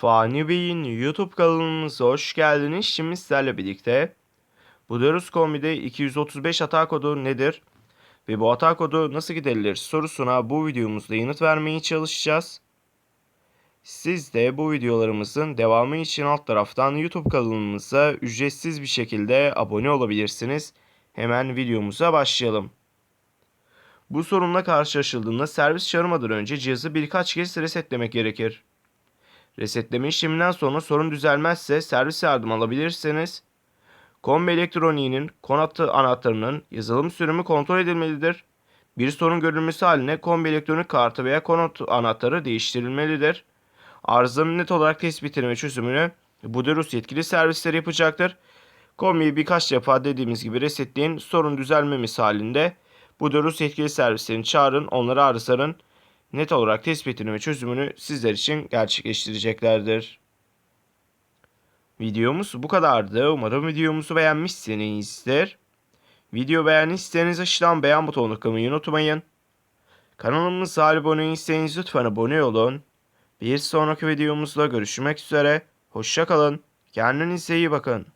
Fani Bey'in YouTube kanalımıza hoş geldiniz. Şimdi sizlerle birlikte Buderus Kombi'de 235 hata kodu nedir ve bu hata kodu nasıl giderilir sorusuna bu videomuzda yanıt vermeye çalışacağız. Siz de bu videolarımızın devamı için alt taraftan YouTube kanalımıza ücretsiz bir şekilde abone olabilirsiniz. Hemen videomuza başlayalım. Bu sorunla karşılaşıldığında servis çağırmadan önce cihazı birkaç kez resetlemek gerekir. Resetleme işleminden sonra sorun düzelmezse servis yardım alabilirsiniz. Kombi elektroniğinin konatı anahtarının yazılım sürümü kontrol edilmelidir. Bir sorun görülmesi haline kombi elektronik kartı veya konut anahtarı değiştirilmelidir. Arızanın net olarak tespitini ve çözümünü Buderus yetkili servisleri yapacaktır. Kombiyi birkaç defa dediğimiz gibi resetleyin. Sorun düzelmemesi halinde Buderus yetkili servislerini çağırın, onları arızanın net olarak tespitini ve çözümünü sizler için gerçekleştireceklerdir. Videomuz bu kadardı. Umarım videomuzu beğenmişsinizdir. Video beğendiyseniz aşağıdan beğen butonuna tıklamayı unutmayın. Kanalımıza abone değilseniz lütfen abone olun. Bir sonraki videomuzda görüşmek üzere. Hoşçakalın. Kendinize iyi bakın.